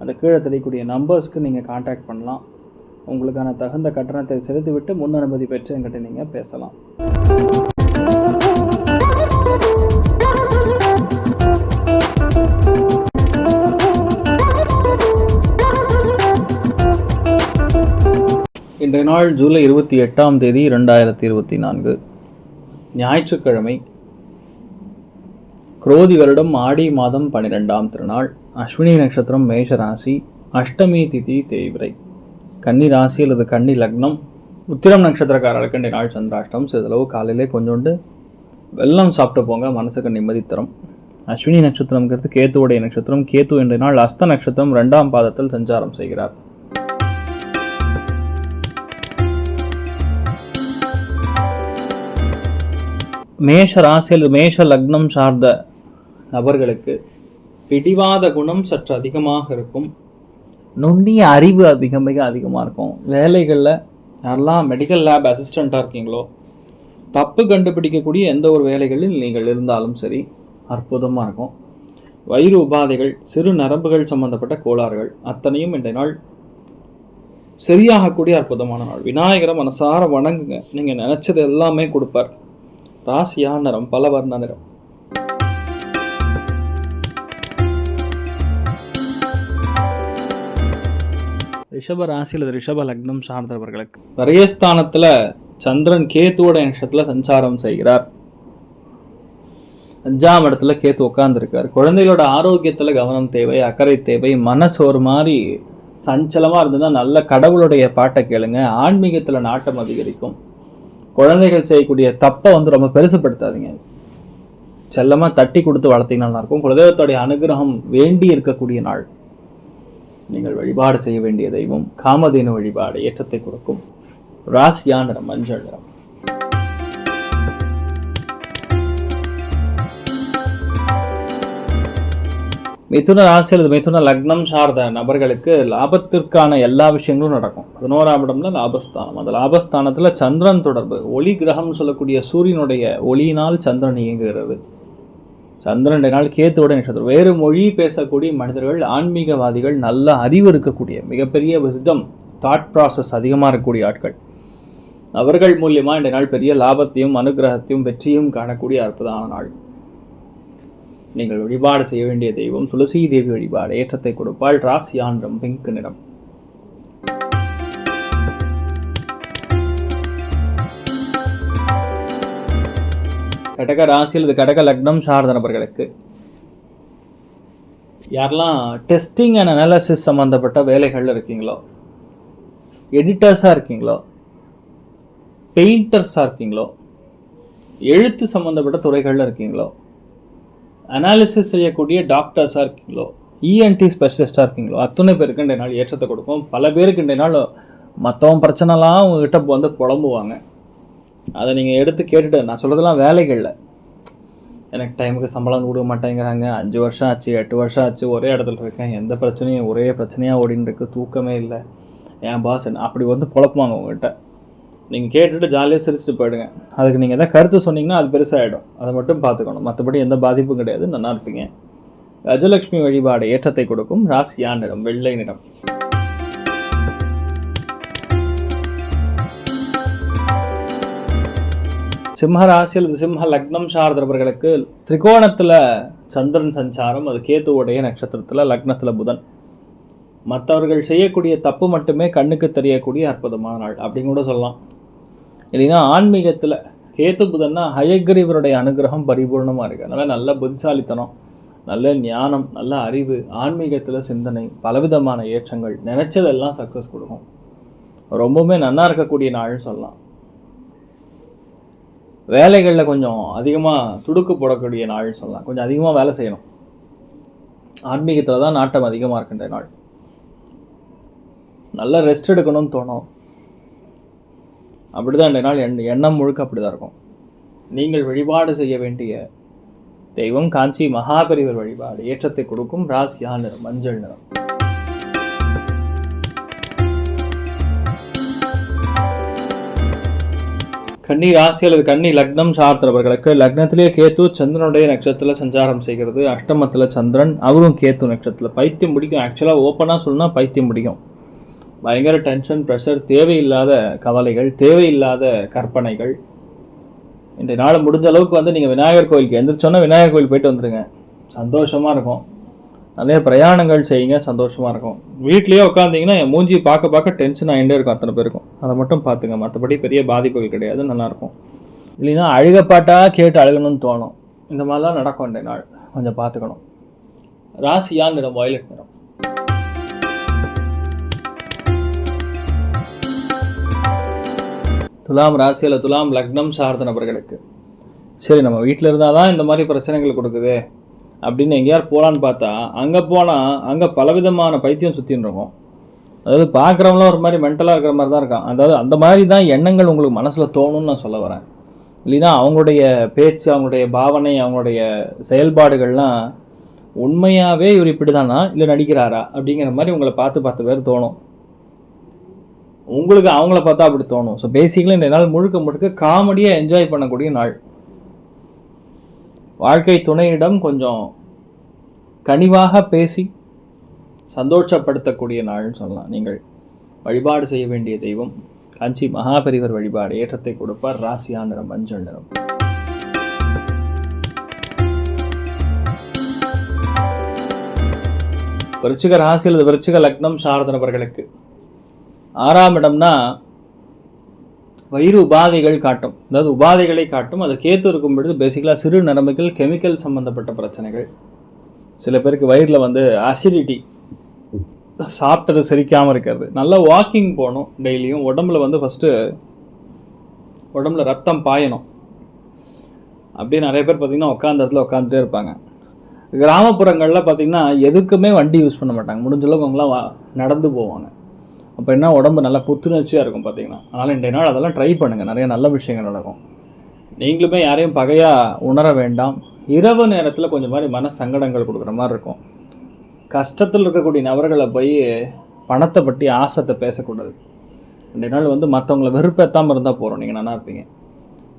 அந்த கீழே தெரியக்கூடிய நம்பர்ஸ்க்கு நீங்கள் காண்டாக்ட் பண்ணலாம். உங்களுக்கான தகுந்த கட்டணத்தை செலுத்திவிட்டு முன் அனுமதி பெற்று என்கிட்ட நீங்கள் பேசலாம். இன்றைய நாள் ஜூலை இருபத்தி எட்டாம் தேதி ரெண்டாயிரத்தி இருபத்தி நான்கு. ஞாயிற்றுக்கிழமை குரோதி வருடம் ஆடி மாதம் பன்னிரெண்டாம் திருநாள். அஸ்வினி நட்சத்திரம் மேஷ ராசி அஷ்டமி திதி தேய்விரை கன்னி ராசி அல்லது கன்னி லக்னம் உத்திரம் நட்சத்திரக்காரர்களுக்கு இன்றைய நாள் சந்திராஷ்டம். சிறிதளவு காலையிலே கொஞ்சோண்டு வெல்லம் சாப்பிட்டு போங்க மனசுக்கு நிம்மதி தரும். அஸ்வினி நட்சத்திரம்ங்கிறது கேத்துவுடைய நட்சத்திரம். கேத்து இன்றைய நாள் அஸ்த நட்சத்திரம் ரெண்டாம் பாதத்தில் சஞ்சாரம் செய்கிறார். மேஷ ராசியில் மேஷ லக்னம் சார்ந்த நபர்களுக்கு பிடிவாத குணம் சற்று அதிகமாக இருக்கும். நுண்ணிய அறிவு மிக மிக அதிகமாக இருக்கும். வேலைகளில் யாரெல்லாம் மெடிக்கல் லேப் அசிஸ்டண்ட்டாக இருக்கீங்களோ தப்பு கண்டுபிடிக்கக்கூடிய எந்த ஒரு வேலைகளில் நீங்கள் இருந்தாலும் சரி அற்புதமாக இருக்கும். வயிறு உபாதைகள் சிறு நரம்புகள் சம்பந்தப்பட்ட கோளாறுகள் அத்தனையும் இந்த நாள் சரியாகக்கூடிய அற்புதமான நாள். விநாயகரை மனசார வணங்குங்க. நீங்கள் நினச்சது எல்லாமே கொடுப்பார். ராசியா நிறம் பல வர்ண நிறம். ரிஷப ராசி அல்லது ரிஷப லக்னம் சார்ந்தவர்களுக்கு விரயஸ்தானத்தில் சந்திரன் கேத்துவோட நட்சத்திரத்தில் சஞ்சாரம் செய்கிறார். அஞ்சாம் இடத்துல கேத்து உட்காந்துருக்கார் குழந்தைகளோட ஆரோக்கியத்தில் கவனம் தேவை அக்கறை தேவை மனசு ஒரு மாதிரி சஞ்சலமாக இருந்ததுன்னா நல்ல கடவுளுடைய பாட்டை கேளுங்க. ஆன்மீகத்தில் நாட்டம் அதிகரிக்கும். குழந்தைகள் செய்யக்கூடிய தப்பை வந்து ரொம்ப பெருசுப்படுத்தாதீங்க. செல்லமாக தட்டி கொடுத்து வளர்த்தீங்கன்னா நல்லா இருக்கும். குலதெய்வத்துடைய அனுகிரகம் வேண்டி இருக்கக்கூடிய நாள். நீங்கள் வழிபாடு செய்ய வேண்டிய தெய்வம் காமதேனு வழிபாடு ஏற்றத்தை கொடுக்கும். ராசியா நிறம் மஞ்சள் நிறம். மிதுன ராசி அல்லது மிதுன லக்னம் சார்ந்த நபர்களுக்கு லாபத்திற்கான எல்லா விஷயங்களும் நடக்கும். பதினோராம் இடம்ல லாபஸ்தானம். அந்த லாபஸ்தானத்தில் சந்திரன் தொடர்பு. ஒளி கிரகம் சொல்லக்கூடிய சூரியனுடைய ஒளியினால் சந்திரன் இயங்குகிறது. சந்திரனுடைய நாள் கேத்துவோட நட்சத்திரம். வேறு மொழி பேசக்கூடிய மனிதர்கள் ஆன்மீகவாதிகள் நல்ல அறிவு இருக்கக்கூடிய மிகப்பெரிய விஸ்டம் தாட் ப்ராசஸ் அதிகமாக இருக்கக்கூடிய ஆட்கள். அவர்கள் மூலியமாக இந்த நாள் பெரிய லாபத்தையும் அனுகிரகத்தையும் வெற்றியும் காணக்கூடிய அற்புதமான நாள். நீங்கள் வழிபாடு செய்ய வேண்டிய தெய்வம் துளசி தேவி வழிபாடு ஏற்றத்தை கொடுப்பாள் ராசியான்றம் பிங்க் நிறம். கடக ராசி அல்லது கடக லக்னம் சார்ந்த நபர்களுக்கு. யாரெல்லாம் டெஸ்டிங் அண்ட் அனாலிசிஸ் சம்மந்தப்பட்ட வேலைகளில் இருக்கீங்களோ எடிட்டர்ஸாக இருக்கீங்களோ பெயிண்டர்ஸாக இருக்கீங்களோ எழுத்து சம்மந்தப்பட்ட துறைகளில் இருக்கீங்களோ அனாலிசிஸ் செய்யக்கூடிய டாக்டர்ஸாக இருக்கீங்களோ இஎன்டி ஸ்பெஷலிஸ்ட்டாக இருக்கீங்களோ அத்தனை பேருக்கு இன்றைய நாள் ஏற்றத்தை கொடுக்கும். பல பேருக்கு இன்றைய நாள் மற்றவன் பிரச்சனைலாம் உங்ககிட்ட வந்து புலம்புவாங்க. அதை நீங்கள் எடுத்து கேட்டுட்டு நான் சொல்கிறதெல்லாம் வேலைகளில். எனக்கு டைமுக்கு சம்பளம் கொடுக்க மாட்டேங்கிறாங்க. அஞ்சு வருஷம் ஆச்சு எட்டு வருஷம் ஆச்சு ஒரே இடத்துல இருக்கேன். எந்த பிரச்சனையும் ஒரே பிரச்சனையாக ஓடின்னு இருக்கு. தூக்கமே இல்லை. என் பாஸ் என்ன அப்படி வந்து புழப்புவாங்க உங்கள்கிட்ட நீங்கள் கேட்டுட்டு ஜாலியாக சிரிச்சுட்டு போயிடுங்க. அதுக்கு நீங்கள் எதாவது கருத்து சொன்னீங்கன்னா அது பெருசாகிடும் அதை மட்டும் பார்த்துக்கணும். மற்றபடி எந்த பாதிப்பும் கிடையாது. நல்லா இருப்பீங்க. கஜலட்சுமி வழிபாடு ஏற்றத்தை கொடுக்கும். ராசியா நிறம் வெள்ளை நிறம். சிம்ம ராசி அல்லது சிம்ம லக்னம் சார்ந்தவர்களுக்கு திரிகோணத்தில் சந்திரன் சஞ்சாரம் அது கேத்துவுடைய நட்சத்திரத்தில் லக்னத்தில் புதன். மற்றவர்கள் செய்யக்கூடிய தப்பு மட்டுமே கண்ணுக்கு தெரியக்கூடிய அற்புதமான நாள் அப்படின்னு கூட சொல்லலாம். இல்லைன்னா ஆன்மீகத்தில் கேத்து புதன்னா ஹயக்ரீவருடைய அனுகிரகம் பரிபூர்ணமாக இருக்குது அதனால் நல்ல புத்திசாலித்தனம் நல்ல ஞானம் நல்ல அறிவு ஆன்மீகத்தில் சிந்தனை பலவிதமான ஏற்றங்கள் நினச்சதெல்லாம் சக்ஸஸ் கொடுக்கும். ரொம்பவுமே நல்லா இருக்கக்கூடிய நாள்னு சொல்லலாம். வேலைகளில் கொஞ்சம் அதிகமாக துடுக்கு போடக்கூடிய நாள்னு சொல்லலாம். கொஞ்சம் அதிகமாக வேலை செய்யணும். ஆன்மீகத்தில் தான் நாட்டம் அதிகமாக இருக்கின்ற நாள். நல்லா ரெஸ்ட் எடுக்கணும்னு தோணும். அப்படிதான் இந்த நாள் எண் எண்ணம் முழுக்க அப்படி தான் இருக்கும். நீங்கள் வழிபாடு செய்ய வேண்டிய தெய்வம் காஞ்சி மகாபெரிவர் வழிபாடு. ஏற்றத்தை கொடுக்கும் ராசியா நிறம் மஞ்சள் நிறம். கன்னி ராசி அல்லது கன்னி லக்னம் சார்ந்தவர்களுக்கு லக்னத்திலேயே கேத்து சந்திரனுடைய நட்சத்திரத்தில் சஞ்சாரம் செய்கிறது. அஷ்டமத்தில் சந்திரன் அவரும் கேத்து நட்சத்திரத்தில். பைத்தியம் பிடிக்கும். ஆக்சுவலாக ஓப்பனாக சொல்லணும்னா பைத்தியம் பிடிக்கும். பயங்கர டென்ஷன் ப்ரெஷர் தேவையில்லாத கவலைகள் தேவையில்லாத கற்பனைகள். இன்றைய நாள் முடிஞ்ச அளவுக்கு வந்து நீங்கள் விநாயகர் கோயிலுக்கு எந்திரிச்சோன்னா விநாயகர் கோயில் போயிட்டு வந்துடுங்க சந்தோஷமாக இருக்கும். நிறைய பிரயாணங்கள் செய்யுங்க சந்தோஷமாக இருக்கும். வீட்லேயே உட்காந்திங்கன்னா என் மூஞ்சி பார்க்க பார்க்க டென்ஷன் ஆகிட்டே இருக்கும் அத்தனை பேருக்கும். அதை மட்டும் பார்த்துங்க மற்றபடி பெரிய பாதிப்புகள் கிடையாது நல்லாயிருக்கும் இல்லைன்னா அழுகப்பாட்டாக கேட்டு அழுகணும்னு தோணும். இந்த மாதிரிலாம் நடக்கும் இந்த நாள். கொஞ்சம் பார்த்துக்கணும். ராசியா நிறம் வயலட் நிறம்? துலாம் ராசியில் துலாம் லக்னம் சார்ந்த நபர்களுக்கு. சரி நம்ம வீட்டில் இருந்தால் தான் இந்த மாதிரி பிரச்சனைகள் கொடுக்குது. அப்படின்னு எங்கேயார் போகலான்னு பார்த்தா அங்கே போனால் அங்கே பலவிதமான பைத்தியம் சுற்றின்னு இருக்கும். அதாவது பார்க்குறவங்களும் ஒரு மாதிரி மென்டலாக இருக்கிற மாதிரி தான் இருக்கான். அதாவது அந்த மாதிரி தான் எண்ணங்கள் உங்களுக்கு மனசில் தோணும்னு நான் சொல்ல வரேன். இல்லைன்னா அவங்களுடைய பேச்சு அவங்களுடைய பாவனை அவங்களுடைய செயல்பாடுகள்லாம் உண்மையாகவே இவர் இப்படி தானா இல்லை நடிக்கிறாரா? அப்படிங்கிற மாதிரி உங்களை பார்த்து பார்த்து பேர் தோணும். உங்களுக்கு அவங்கள பார்த்தா அப்படி தோணும். ஸோ பேசிக்கலி இந்த நாள் முழுக்க முழுக்க காமெடியாக என்ஜாய் பண்ணக்கூடிய நாள். வாழ்க்கை துணையிடம் கொஞ்சம் கனிவாக பேசி சந்தோஷப்படுத்தக்கூடிய நாள்னு சொல்லலாம். நீங்கள் வழிபாடு செய்ய வேண்டிய தெய்வம். காஞ்சி மகாபெரிவர் வழிபாடு ஏற்றத்தை கொடுப்பார். ராசியா நிறம் மஞ்சள் நிறம். விருச்சிக ராசி அல்லது விருச்சிக லக்னம் சார்ந்த நபர்களுக்கு ஆறாம் இடம்னா வயிறு உபாதைகள் காட்டும். அதாவது உபாதைகளை காட்டும். அதை கேத்து இருக்கும் பொழுது பேசிக்கலாக சிறு நரம்புகள் கெமிக்கல் சம்மந்தப்பட்ட பிரச்சனைகள். சில பேருக்கு வயிறில் வந்து அசிடிட்டி சாப்பிட்டது செரிக்காமல் இருக்கிறது. நல்லா வாக்கிங் போகணும் டெய்லியும். உடம்புல வந்து ஃபஸ்ட்டு உடம்புல ரத்தம் பாயணும். அப்படியே நிறைய பேர் பார்த்திங்கன்னா உட்காந்த இடத்துல உட்காந்துட்டே இருப்பாங்க. கிராமப்புறங்களில் பார்த்திங்கன்னா எதுக்குமே வண்டி யூஸ் பண்ண மாட்டாங்க. முடிஞ்சளவுக்கு அவங்களாம் வா- நடந்து போவாங்க. அப்போ என்ன உடம்பு நல்லா புத்துணர்ச்சியாக இருக்கும் பார்த்தீங்கன்னா அதனால் இன்றைய நாள் அதெல்லாம் ட்ரை பண்ணுங்கள் நிறைய நல்ல விஷயங்கள் நடக்கும். நீங்களுமே யாரையும் பகையாக உணர வேண்டாம். இரவு நேரத்தில் கொஞ்சம் மாதிரி மன சங்கடங்கள் கொடுக்குற மாதிரி இருக்கும். கஷ்டத்தில் இருக்கக்கூடிய நபர்களை போய் பணத்தை பற்றி ஆசத்தை பேசக்கூடாது. ரெண்டு நாள் வந்து மற்றவங்கள வெறுப்பேற்றாமல் இருந்தால் போகிறோம் நீங்கள் நல்லா இருப்பீங்க.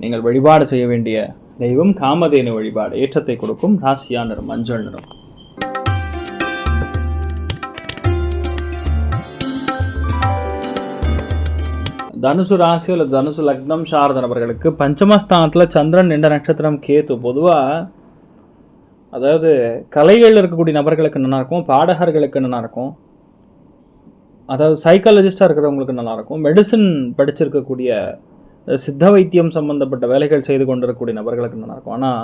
நீங்கள் வழிபாடு செய்ய வேண்டிய தெய்வம் காமதேனு வழிபாடு ஏற்றத்தை கொடுக்கும். ராசியா நிறம் மஞ்சள் நிறம். தனுசு ராசி அல்லது தனுசு லக்னம் சாரத நபர்களுக்கு பஞ்சமஸ்தானத்தில் சந்திரன் என்ற நட்சத்திரம் கேத்து பொதுவாக அதாவது கலைகளில் இருக்கக்கூடிய நபர்களுக்கு நல்லா இருக்கும் பாடகர்களுக்கு நல்லா இருக்கும் அதாவது சைக்காலஜிஸ்டாக இருக்கிறவங்களுக்கு நல்லாயிருக்கும் மெடிசின் படிச்சிருக்கக்கூடிய சித்த வைத்தியம் சம்மந்தப்பட்ட வேலைகள் செய்து கொண்டிருக்கக்கூடிய நபர்களுக்கு நல்லாயிருக்கும் ஆனால்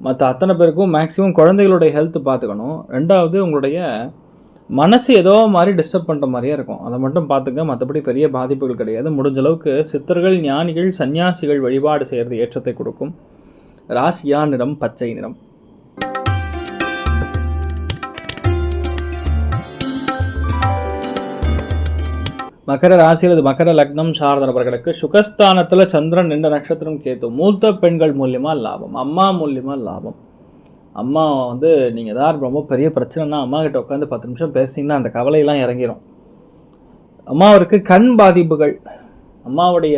மற்ற அத்தனை பேருக்கும் மேக்ஸிமம் குழந்தைகளுடைய ஹெல்த் பார்த்துக்கணும். ரெண்டாவது உங்களுடைய மனசு ஏதோ மாதிரி டிஸ்டர்ப் பண்ணுற மாதிரியே இருக்கும். அதை மட்டும் பார்த்துங்க. மற்றபடி பெரிய பாதிப்புகள் கிடையாது. முடிஞ்ச அளவுக்கு சித்தர்கள் ஞானிகள் சன்னியாசிகள் வழிபாடு செய்கிறது ஏற்றத்தை கொடுக்கும். ராசியா நிறம் பச்சை நிறம். மகர ராசியில் இது மகர லக்னம் சார்ந்த நபர்களுக்கு சுகஸ்தானத்தில் சந்திரன் நின்ற நட்சத்திரம் கேத்து மூத்த பெண்கள் மூலியமாக லாபம். அம்மா மூலியமாக லாபம். அம்மா வந்து நீங்கள் ஏதாவது ரொம்ப பெரிய பிரச்சனைனா அம்மா கிட்ட உட்காந்து பத்து நிமிஷம் பேசிங்கன்னா அந்த கவலையெல்லாம் இறங்கிடும் அம்மாவிற்கு கண் பாதிப்புகள். அம்மாவுடைய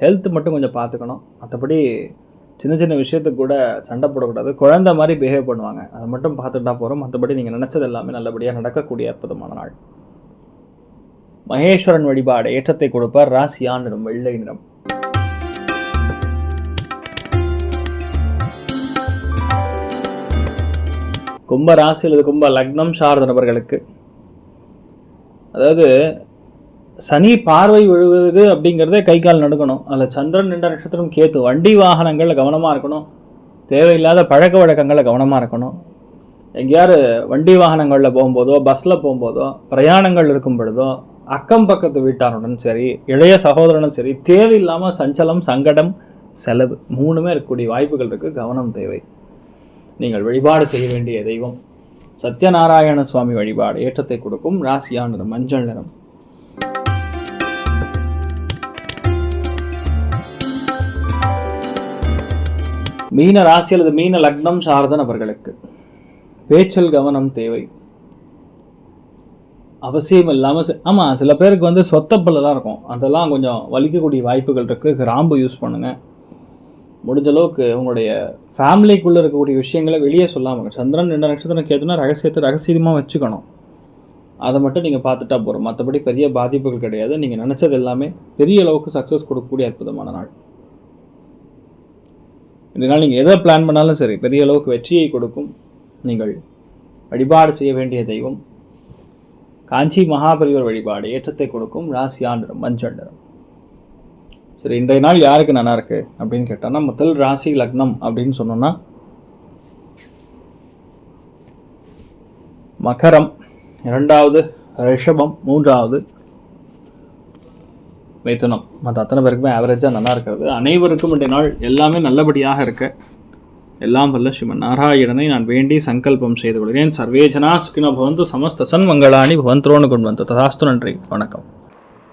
ஹெல்த் மட்டும் கொஞ்சம் பார்த்துக்கணும். மற்றபடி சின்ன சின்ன விஷயத்துக்கு கூட சண்டை போடக்கூடாது. குழந்தை மாதிரி பிஹேவ் பண்ணுவாங்க. அதை மட்டும் பார்த்துட்டா போகிறோம் மற்றபடி நீங்கள் நினச்சது எல்லாமே நல்லபடியாக நடக்கக்கூடிய அற்புதமான நாள். மகேஸ்வரன் வழிபாடு ஏற்றத்தை கொடுப்பார். ராசியான் நிறம் வெள்ளை நிறம். கும்ப ராசி அல்லது கும்ப லக்னம் சார்ந்த நபர்களுக்கு. அதாவது சனி பார்வை விழுவது அப்படிங்கிறதே கை கால் நடுக்கணும். அதில் சந்திரன் நின்ற நட்சத்திரம் கேத்து வண்டி வாகனங்களில் கவனமாக இருக்கணும். தேவையில்லாத பழக்க வழக்கங்களில் கவனமாக இருக்கணும். எங்கேயாரு வண்டி வாகனங்களில் போகும்போதோ பஸ்ஸில் போகும்போதோ பிரயாணங்கள் இருக்கும் பொழுதோ அக்கம் பக்கத்து வீட்டாருடன் சரி இளைய சகோதரனும் சரி தேவையில்லாமல் சஞ்சலம் சங்கடம் செலவு மூணுமே இருக்கக்கூடிய வாய்ப்புகள் இருக்குது கவனம் தேவை. நீங்கள் வழிபாடு செய்ய வேண்டிய தெய்வம். சத்யநாராயண சுவாமி வழிபாடு ஏற்றத்தை கொடுக்கும் ராசியா நிறம் மஞ்சள் நிறம். மீன ராசி அல்லது மீன லக்னம் சார்ந்த நபர்களுக்கு பேச்சல் கவனம் தேவை. அவசியம் இல்லாமல் ஆமாம் சில பேருக்கு வந்து சொத்தப்பல்லாம் இருக்கும். அதெல்லாம் கொஞ்சம் வலிக்கக்கூடிய வாய்ப்புகள் இருக்குது கிராம்பு யூஸ் பண்ணுங்கள் முடிஞ்ச அளவுக்கு உங்களுடைய ஃபேமிலிக்குள்ளே இருக்கக்கூடிய விஷயங்களை வெளியே சொல்லாமல் சந்திரன் ரெண்டு நட்சத்திரம் கேட்டுனா ரகசியத்தை ரகசியமாக வச்சுக்கணும். அதை மட்டும் நீங்கள் பார்த்துட்டா போகிறோம் மற்றபடி பெரிய பாதிப்புகள் கிடையாது. நீங்கள் நினச்சது எல்லாமே பெரிய அளவுக்கு சக்ஸஸ் கொடுக்கக்கூடிய அற்புதமான நாள். இதனால் நீங்கள் எதை பிளான் பண்ணாலும் சரி பெரிய அளவுக்கு வெற்றியை கொடுக்கும். நீங்கள் வழிபாடு செய்ய வேண்டிய தெய்வம். காஞ்சி மகாபரிவர் வழிபாடு ஏற்றத்தை கொடுக்கும். ராசியாண்டரம் நிறம் மஞ்சள் நிறம். சரி இன்றைய நாள் யாருக்கு நல்லா இருக்கு அப்படின்னு கேட்டோம்னா முதல் ராசி லக்னம் அப்படின்னு சொன்னோம்னா மகரம் இரண்டாவது ரிஷபம் மூன்றாவது மிதுனம். மற்ற அத்தனை பேருக்குமே ஆவரேஜாக நல்லா இருக்கிறது. அனைவருக்கும் இன்றைய நாள் எல்லாமே நல்லபடியாக இருக்க. எல்லாம் வல்ல ஸ்ரீமன் நாராயணனை நான் வேண்டி சங்கல்பம் செய்து கொள்கிறேன். சர்வேஜனா சுகினோ பவந்து சமஸ்த சன்மங்களானி பவந்தோன்னு கொண்டு வந்து. ததாஸ்து நன்றி. வணக்கம்.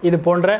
இது போன்ற